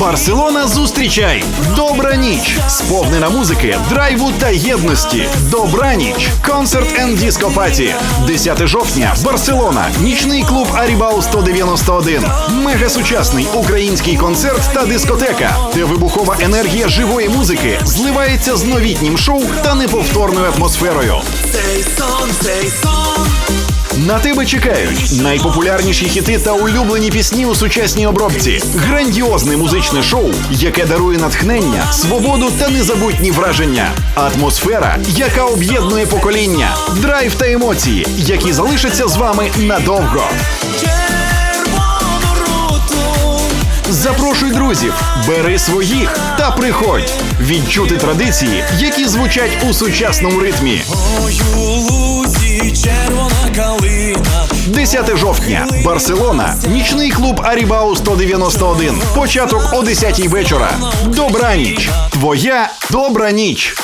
Барселона, зустрічай! Добра ніч! Сповнена музики, драйву та єдності. Добра ніч! Концерт енд диско паті. 10 жовтня. Барселона. Нічний клуб Арібау 191. Мегасучасний український концерт та дискотека, де вибухова енергія живої музики зливається з новітнім шоу та неповторною атмосферою. Цей сон. На тебе чекають найпопулярніші хіти та улюблені пісні у сучасній обробці, грандіозне музичне шоу, яке дарує натхнення, свободу та незабутні враження, атмосфера, яка об'єднує покоління, драйв та емоції, які залишаться з вами надовго. Запрошуй друзів, бери своїх та приходь. Відчути традиції, які звучать у сучасному ритмі. 10 жовтня, Барселона, нічний клуб Арібау 191. Початок о 10 вечора. Добра ніч. Твоя добра ніч.